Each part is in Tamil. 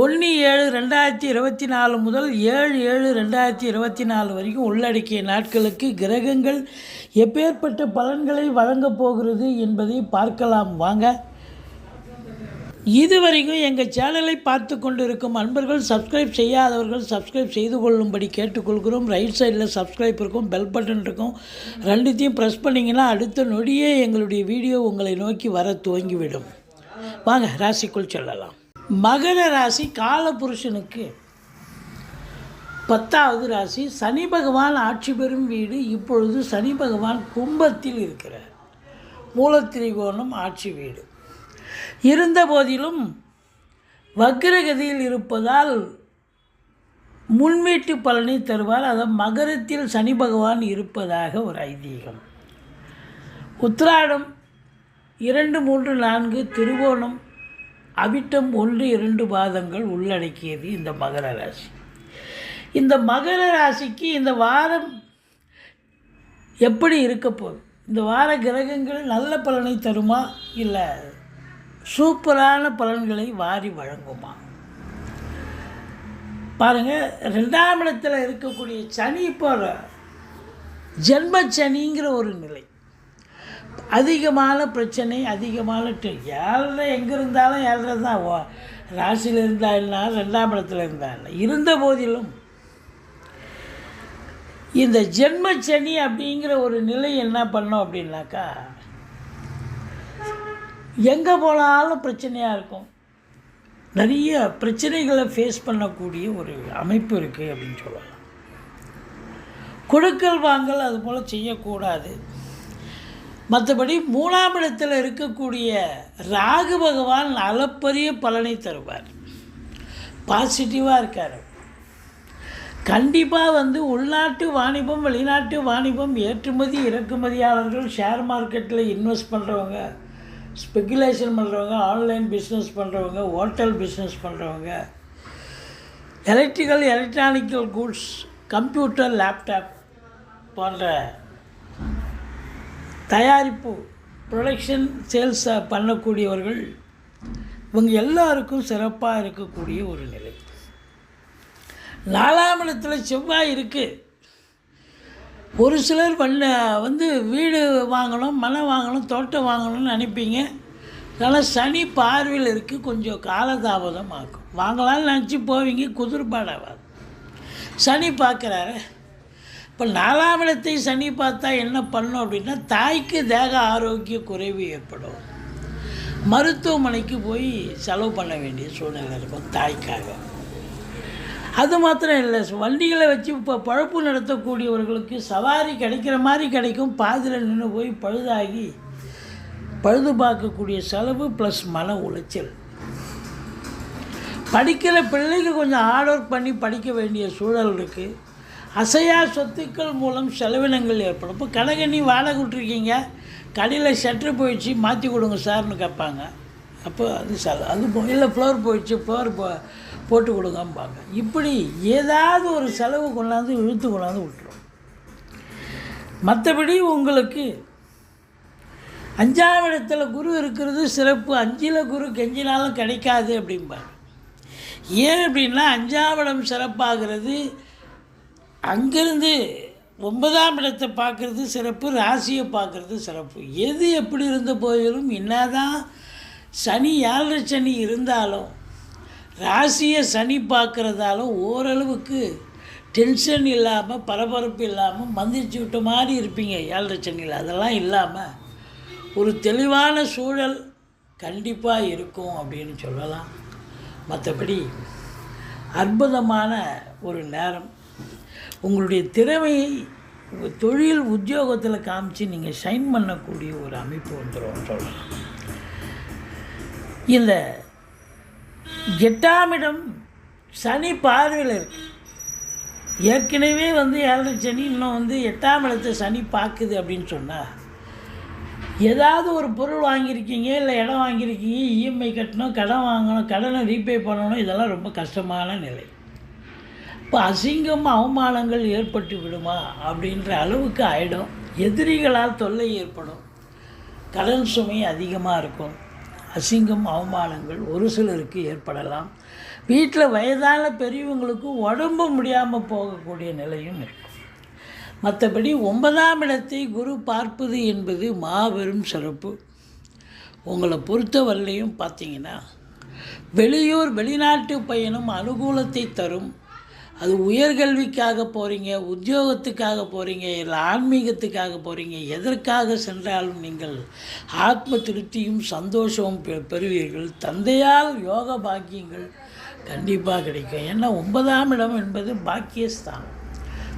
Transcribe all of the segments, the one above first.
ஒன்று ஏழு ரெண்டாயிரத்தி இருபத்தி நாலு முதல் ஏழு ஏழு ரெண்டாயிரத்தி இருபத்தி நாலு வரைக்கும் உள்ளடக்கிய நாட்களுக்கு கிரகங்கள் எப்பேற்பட்ட பலன்களை வழங்கப் போகிறது என்பதை பார்க்கலாம். வாங்க. இதுவரைக்கும் எங்கள் சேனலை பார்த்து கொண்டிருக்கும் அன்பர்கள் சப்ஸ்கிரைப் செய்யாதவர்கள் சப்ஸ்கிரைப் செய்து கொள்ளும்படி கேட்டுக்கொள்கிறோம். ரைட் சைடில் சப்ஸ்கிரைப் இருக்கும் பெல் பட்டன் இருக்கும். ரெண்டுத்தையும் ப்ரெஸ் பண்ணிங்கன்னா அடுத்த நொடியே எங்களுடைய வீடியோ உங்களை நோக்கி வர துவங்கிவிடும். வாங்க ராசிக்குள் செல்லலாம். மகர ராசி காலபுருஷனுக்கு. பத்தாவது ராசி சனி பகவான் ஆட்சி பெறும் வீடு. இப்பொழுது சனி பகவான் கும்பத்தில் இருக்கிறார். மூலத்திரிகோணம் ஆட்சி வீடு. இருந்த போதிலும் வக்ரகதியில் இருப்பதால் முன்வீட்டு பலனை தருவார். அதை மகரத்தில் சனி பகவான் இருப்பதாக ஒரு ஐதீகம். உத்திராடம் இரண்டு மூன்று நான்கு திருவோணம் அவிட்டம் ஒன்று இரண்டு பாதங்கள் உள்ளடக்கியது இந்த மகர ராசி. இந்த மகர ராசிக்கு இந்த வாரம் எப்படி இருக்க போகுது? இந்த வார கிரகங்கள் நல்ல பலனை தருமா? இல்லை சூப்பரான பலன்களை வாரி வழங்குமா? பாருங்கள் ரெண்டாம் இடத்தில் இருக்கக்கூடிய சனி இப்போ ஜென்ம சனிங்கிற ஒரு நிலை. அதிகமான பிரச்சனை அதிகமான ஏழரை எங்கே இருந்தாலும் ஏழரை தான். ஓ ராசியில் இருந்தா என்ன ரெண்டாம் இடத்துல இருந்தா என்ன. இருந்த போதிலும் இந்த ஜென்ம சனி அப்படிங்கிற ஒரு நிலை என்ன பண்ணோம் அப்படின்னாக்கா எங்கே போனாலும் பிரச்சனையாக இருக்கும். நிறைய பிரச்சனைகளை ஃபேஸ் பண்ணக்கூடிய ஒரு அமைப்பு இருக்குது அப்படின்னு சொல்லலாம். கொடுக்கல் வாங்கல் அது போல் செய்யக்கூடாது. மற்றபடி மூணாம் இடத்தில் இருக்கக்கூடிய ராகு பகவான் அளப்பரிய பலனை தருவார். பாசிட்டிவாக இருக்கார். கண்டிப்பாக வந்து உள்நாட்டு வாணிபம் வெளிநாட்டு வாணிபம் ஏற்றுமதி இறக்குமதியாளர்கள் ஷேர் மார்க்கெட்டில் இன்வெஸ்ட் பண்ணுறவங்க ஸ்பெகுலேஷன் பண்ணுறவங்க ஆன்லைன் பிஸ்னஸ் பண்ணுறவங்க ஹோட்டல் பிஸ்னஸ் பண்ணுறவங்க electrical electronical goods computer laptop போன்ற தயாரிப்பு ப்ரொடக்ஷன் சேல்ஸ் பண்ணக்கூடியவர்கள் இவங்க எல்லாருக்கும் சிறப்பாக இருக்கக்கூடிய ஒரு நிலை. நாலாம் இடத்துல செவ்வாய் இருக்குது ஒரு சிலர் வந்து வந்து வீடு வாங்கணும் மனை வாங்கணும் தோட்டம் வாங்கணும்னு நினைப்பீங்க. அதனால் சனி பார்வையில் இருக்குது கொஞ்சம் காலதாபதம் ஆகும். வாங்கலாம்னு நினச்சி போவீங்க குதிர்பாடாகாது சனி பார்க்குறாரு. இப்போ நாலாம் இடத்தை சனி பார்த்தா என்ன பண்ணும் அப்படின்னா தாய்க்கு தேக ஆரோக்கிய குறைவு ஏற்படும். மருத்துவமனைக்கு போய் செலவு பண்ண வேண்டிய சூழ்நிலை இருக்கும் தாய்க்காக. அது மாத்திரம் இல்லை வண்டிகளை வச்சு இப்போ பழப்பு நடத்தக்கூடியவர்களுக்கு சவாரி கிடைக்கிற மாதிரி கிடைக்கும். பாதியில் நின்று போய் பழுதாகி பழுது பார்க்கக்கூடிய செலவு ப்ளஸ் மன உளைச்சல். படிக்கிற பிள்ளைக்கு கொஞ்சம் ஹார்ட் ஒர்க் பண்ணி படிக்க வேண்டிய சூழல் இருக்குது அசையா சொத்துக்கள் மூலம் செலவினங்கள் ஏற்படும். இப்போ கடைகண்ணி வாடகை விட்ருக்கீங்க கடையில் ஷட்ரு போயிடுச்சு மாற்றி கொடுங்க சார்னு கேட்பாங்க. அப்போ அது செல அது இல்லை ஃப்ளோர் போயிடுச்சு ஃப்ளோர் போ போட்டு கொடுங்கம்பாங்க. இப்படி ஏதாவது ஒரு செலவு கொண்டாந்து இழுத்து கொண்டாந்து விட்டுரும். மற்றபடி உங்களுக்கு அஞ்சாம் இடத்துல குரு இருக்கிறது சிறப்பு. அஞ்சில் குரு கெஞ்சினாலும் கிடைக்காது அப்படிம்பாங்க. ஏன் அப்படின்னா அஞ்சாம் இடம் சிறப்பாகிறது அங்கேருந்து ஒன்பதாம் இடத்தை பார்க்குறது சிறப்பு ராசியை பார்க்குறது சிறப்பு. எது எப்படி இருந்த போதிலும் என்னதான் சனி ஏழரை சனி இருந்தாலும் ராசியை சனி பார்க்குறதாலும் ஓரளவுக்கு டென்ஷன் இல்லாமல் பரபரப்பு இல்லாமல் மந்திரிச்சு விட்ட மாதிரி இருப்பீங்க ஏழரை சனியில். அதெல்லாம் இல்லாமல் ஒரு தெளிவான சூழல் கண்டிப்பாக இருக்கும் அப்படின்னு சொல்லலாம். மற்றபடி அற்புதமான ஒரு நேரம். உங்களுடைய திறமையை உங்கள் தொழில் உத்தியோகத்தில் காமிச்சு நீங்கள் ஷைன் பண்ணக்கூடிய ஒரு அமைப்பு வந்துடும் சொல்லலாம் இந்த எட்டாம் இடம் சனி பார்வையில் இருக்கு. ஏற்கனவே வந்து ஏழரை சனி இன்னும் வந்து எட்டாம் இடத்தை சனி பார்க்குது அப்படின்னு சொன்னால் ஏதாவது ஒரு பொருள் வாங்கியிருக்கீங்க இல்லை இடம் வாங்கியிருக்கீங்க இஎம்ஐ கட்டணும் கடன் வாங்கணும் கடனை ரீபே பண்ணணும் இதெல்லாம் ரொம்ப கஷ்டமான நிலை. இப்போ அசிங்கம் அவமானங்கள் ஏற்பட்டு விடுமா அப்படின்ற அளவுக்கு ஆகிடும் எதிரிகளால் தொல்லை ஏற்படும். கடன் சுமை அதிகமாக இருக்கும். அசிங்கம் அவமானங்கள் ஒரு சிலருக்கு ஏற்படலாம். வீட்டில் வயதான பெரியவங்களுக்கு உடம்பு முடியாமல் போகக்கூடிய நிலையும் இருக்கும். மற்றபடி ஒன்பதாம் இடத்தை குரு பார்ப்பது என்பது மாபெரும் சிறப்பு. உங்களை பொறுத்தவரையிலையும் பார்த்தீங்கன்னா வெளியூர் வெளிநாட்டு பயணம் அனுகூலத்தை தரும். அது உயர்கல்விக்காக போகிறீங்க உத்தியோகத்துக்காக போகிறீங்க இல்லை ஆன்மீகத்துக்காக போகிறீங்க எதற்காக சென்றாலும் நீங்கள் ஆத்ம திருப்தியும் சந்தோஷமும் பெ- பெறுவீர்கள். தந்தையால் யோக பாக்கியங்கள் கண்டிப்பாக கிடைக்கும். ஏன்னா ஒன்பதாம் இடம் என்பது பாக்கியஸ்தானம்.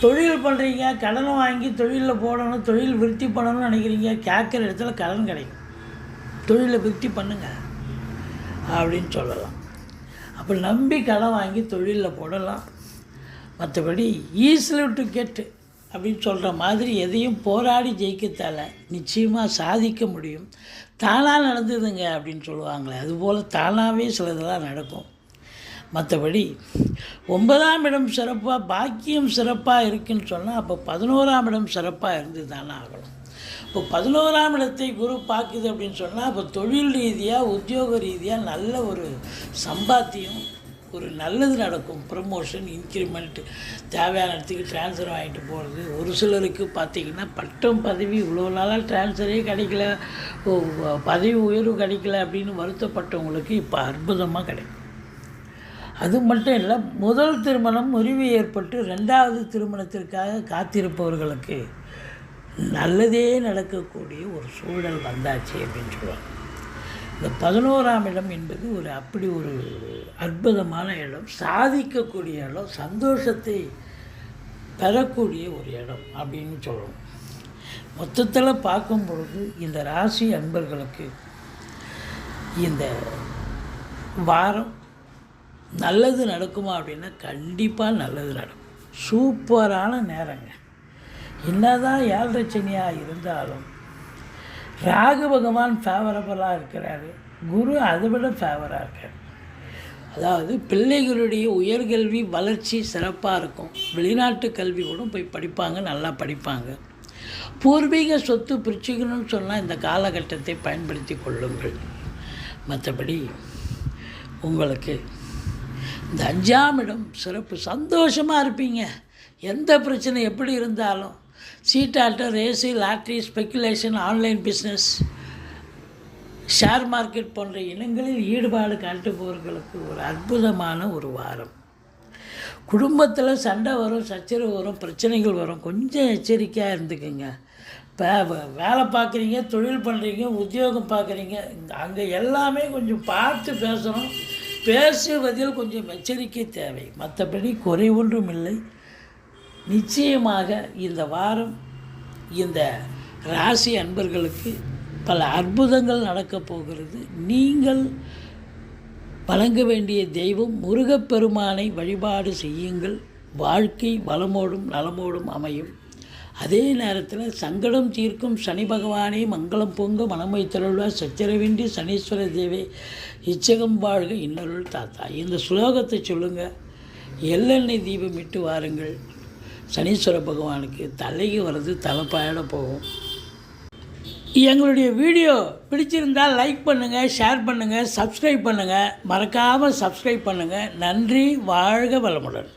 தொழில் பண்ணுறீங்க கடனை வாங்கி தொழிலில் போடணும் தொழில் விருத்தி பண்ணணும்னு நினைக்கிறீங்க கேட்குற இடத்துல கடன் கிடைக்கும். தொழிலை விருத்தி பண்ணுங்கள் அப்படின்னு சொல்லலாம். அப்போ நம்பி கடன் வாங்கி தொழிலில் போடலாம். மற்றபடி ஈஸில் டு கெட்டு அப்படின்னு சொல்கிற மாதிரி எதையும் போராடி ஜெயிக்கத்தால நிச்சயமாக சாதிக்க முடியும். தானாக நடந்ததுங்க அப்படின்னு சொல்லுவாங்களே அதுபோல் தானாகவே சில இதெல்லாம் நடக்கும். மற்றபடி ஒன்பதாம் இடம் சிறப்பாக பாக்கியம் சிறப்பாக இருக்குன்னு சொன்னால் அப்போ பதினோராம் இடம் சிறப்பாக இருந்து தானே ஆகணும். இப்போ பதினோராம் இடத்தை குரு பார்க்குது அப்படின்னு சொன்னால் அப்போ தொழில் ரீதியாக உத்தியோக ரீதியாக நல்ல ஒரு சம்பாத்தியம் ஒரு நல்லது நடக்கும். ப்ரமோஷன் இன்க்ரிமெண்ட் தேவையான இடத்துக்கு ட்ரான்ஸ்ஃபர் வாங்கிட்டு போகிறது ஒரு சிலருக்கு பார்த்தீங்கன்னா பட்டம் பதவி இவ்வளோ நாளாக ட்ரான்ஸ்ஃபரே கிடைக்கல. பதவி உயர்வு கிடைக்கல அப்படின்னு வருத்தப்பட்டவங்களுக்கு இப்போ அற்புதமாக கிடைக்கும். அது மட்டும் இல்லை முதல் திருமணம் முறிவு ஏற்பட்டு ரெண்டாவது திருமணத்திற்காக காத்திருப்பவர்களுக்கு நல்லதே நடக்கக்கூடிய ஒரு சூழல் வந்தாச்சு அப்படின்னு சொல்லுவாங்க. இந்த பதினோராம் இடம் என்பது ஒரு அப்படி ஒரு அற்புதமான இடம். சாதிக்கக்கூடிய இடம் சந்தோஷத்தை பெறக்கூடிய ஒரு இடம் அப்படின்னு சொல்லணும் மொத்தத்தில் பார்க்கும் பொழுது இந்த ராசி அன்பர்களுக்கு இந்த வாரம் நல்லது நடக்குமா அப்படின்னா கண்டிப்பாக நல்லது நடக்கும். சூப்பரான நேரங்க. என்னதான் ஏழரை சனியாக இருந்தாலும் ராகு பகவான் ஃபேவரபுளாக இருக்கிறாரு. குரு அதை விட ஃபேவராக இருக்கார். அதாவது பிள்ளைகளுடைய உயர்கல்வி வளர்ச்சி சிறப்பாக இருக்கும். வெளிநாட்டு கல்வி கூட போய் படிப்பாங்க நல்லா படிப்பாங்க. பூர்வீக சொத்து பிரிச்சுக்கணும்னு சொன்னால் இந்த காலகட்டத்தை பயன்படுத்தி கொள்ளுங்கள். மற்றபடி உங்களுக்கு இந்த அஞ்சாம் இடம் சிறப்பு. சந்தோஷமாக இருப்பீங்க. எந்த பிரச்சனை எப்படி இருந்தாலும். சீட்டாட்டம் AC lottery speculation online business share market போன்ற இனங்களில் ஈடுபாடு காட்டுபவர்களுக்கு ஒரு அற்புதமான ஒரு வாரம். குடும்பத்தில் சண்டை வரும் சச்சரவு வரும் பிரச்சனைகள் வரும். கொஞ்சம் எச்சரிக்கையாக இருந்துக்குங்க. இப்போ வேலை பார்க்குறீங்க தொழில் பண்ணுறீங்க உத்தியோகம் பார்க்குறீங்க அங்கே எல்லாமே கொஞ்சம் பார்த்து பேசணும். பேசுவதில் கொஞ்சம் எச்சரிக்கை தேவை. மற்றபடி குறை ஒன்றும் இல்லை. நிச்சயமாக இந்த வாரம் இந்த ராசி அன்பர்களுக்கு பல அற்புதங்கள் நடக்கப் போகிறது. நீங்கள் வழங்க வேண்டிய தெய்வம் முருகப்பெருமானை வழிபாடு செய்யுங்கள். வாழ்க்கை வளமோடும் நலமோடும் அமையும். அதே நேரத்தில் சங்கடம் தீர்க்கும் சனி பகவானே மங்களம் பொங்க மனமை தருள்வார் சச்சரவின்றி சனீஸ்வர தேவே இச்சகம் வாழ்க இன்னருள் தாத்தா. இந்த ஸ்லோகத்தை சொல்லுங்கள் எள்ளெண்ணெய் தீபம் இட்டு வாருங்கள். சனீஸ்வர பகவானுக்கு தலைக்கு வர்றது தலைப்பாயோட போகும். எங்களுடைய வீடியோ பிடிச்சிருந்தால் லைக் பண்ணுங்கள் ஷேர் பண்ணுங்கள் சப்ஸ்கிரைப் பண்ணுங்கள் மறக்காமல் சப்ஸ்கிரைப் பண்ணுங்கள் நன்றி வாழ்க வளமுடன்.